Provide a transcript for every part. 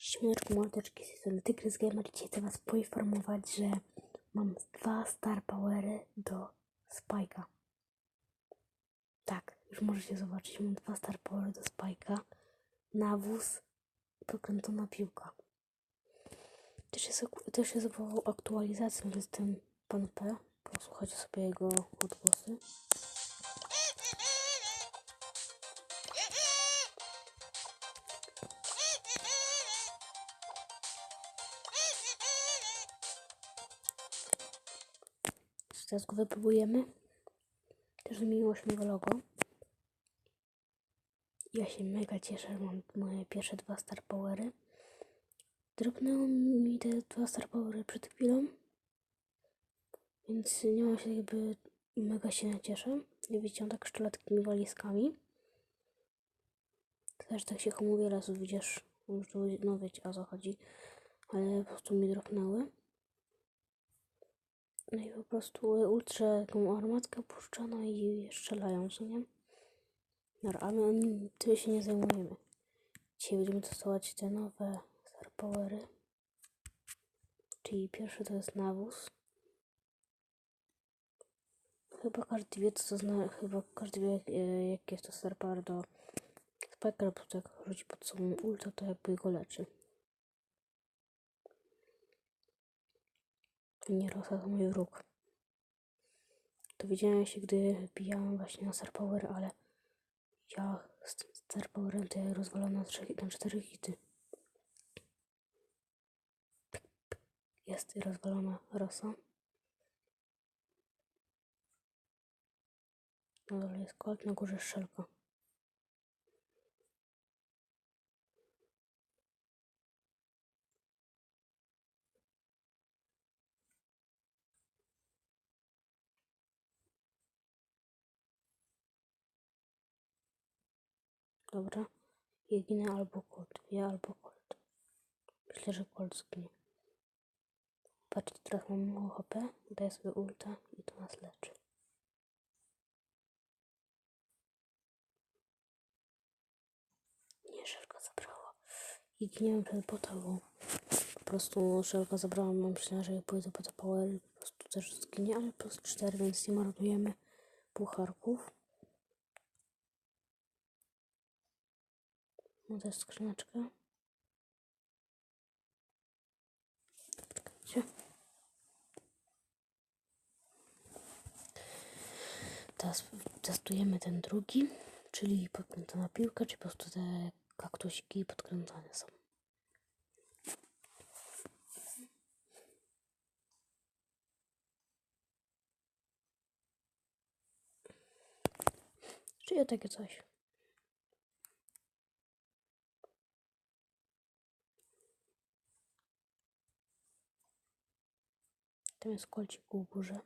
Śmieszku mordeczki z strony Tygrys Gamer. Dzisiaj chcę was poinformować, że mam dwa Star Powery do Spike'a. Tak, już możecie zobaczyć. Mam dwa Star Powery do Spike'a. Nawóz i pokręcona piłka. Też jest, też jest po aktualizacji, że jestem pan P. Posłuchajcie sobie jego odgłosy. Teraz go wypróbujemy. Też zmieniło się jego logo. Ja się mega cieszę, mam moje pierwsze dwa Star Powery. Dropnęło mi te dwa Star Powery przed chwilą. Więc nie mam się jakby mega się cieszę. Nie widzicie, on tak szczela takimi walizkami. Też tak się komu wiele razy widzisz, już no wiecie o co chodzi. Ale po prostu mi dropnęły. No i po prostu ultra taką armatkę puszcza, no i strzelają, co nie? Dobra, a my tym się nie zajmujemy. Dzisiaj będziemy testować te nowe Star Powery. Czyli pierwszy to jest nawóz. Chyba każdy wie, co to zna, chyba każdy wie, e, jakie jest to Star Power do Spikera, bo to jak rzuci pod sobą ulta, to jakby go leczy. Nie Rosa to mój wróg. Dowiedziałem się, gdy wbijałem właśnie na Star Power, ale ja z Star Powerem ja rozwalam na, trzy, na cztery hity. Jest rozwalona Rosa. Na dole jest kolt, na górze szelka. Dobra. Ja ginę albo Colt. Ja albo Colt. Myślę, że Colt zginie. Patrzcie, teraz mam mało HP. Daję sobie ulta i to nas leczy. Nie, Szelka zabrała. I giniemy przed bo po prostu Szelka zabrała. Myślę, że jak pójdę po power, po prostu też zginie, ale plus 4, więc nie marnujemy pucharków. No to jest skrzyneczka. Czekajcie. Teraz testujemy ten drugi, czyli podkręcona piłka, czy po prostu te kaktusiki podkręcane są. Czyli takie coś. Tam jest kolcik u górze.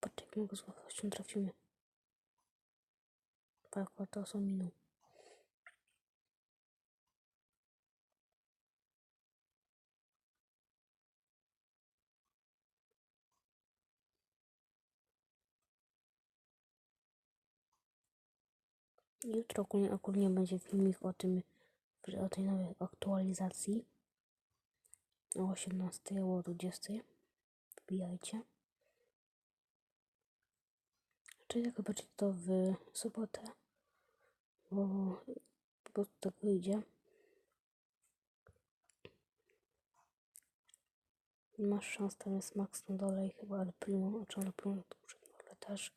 Patrz, jak go z łatwością trafimy. Tak, to są minął. Jutro ogólnie, ogólnie będzie filmik o tym, o tej nowej aktualizacji. O 18 albo o 20. Wbijajcie. Czyli jak zobaczyć to w sobotę, bo po prostu tak wyjdzie. Masz szansę, tam jest Max na dole i chyba Ale Primo, czy Ale Primo to muszę na dole też.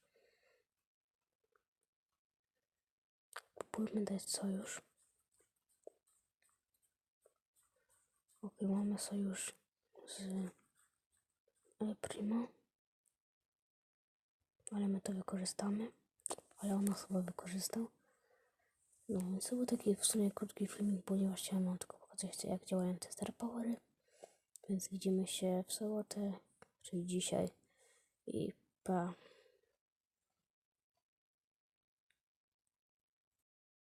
Próbujmy dać sojusz. Ok, mamy sojusz z Ale Primo. Ale my to wykorzystamy. Ale on nas chyba wykorzystał. No więc to był taki w sumie krótki filmik, ponieważ chciałem wam tylko pokazać jak działają te Star Powery. Więc widzimy się w sobotę, czyli dzisiaj. I pa.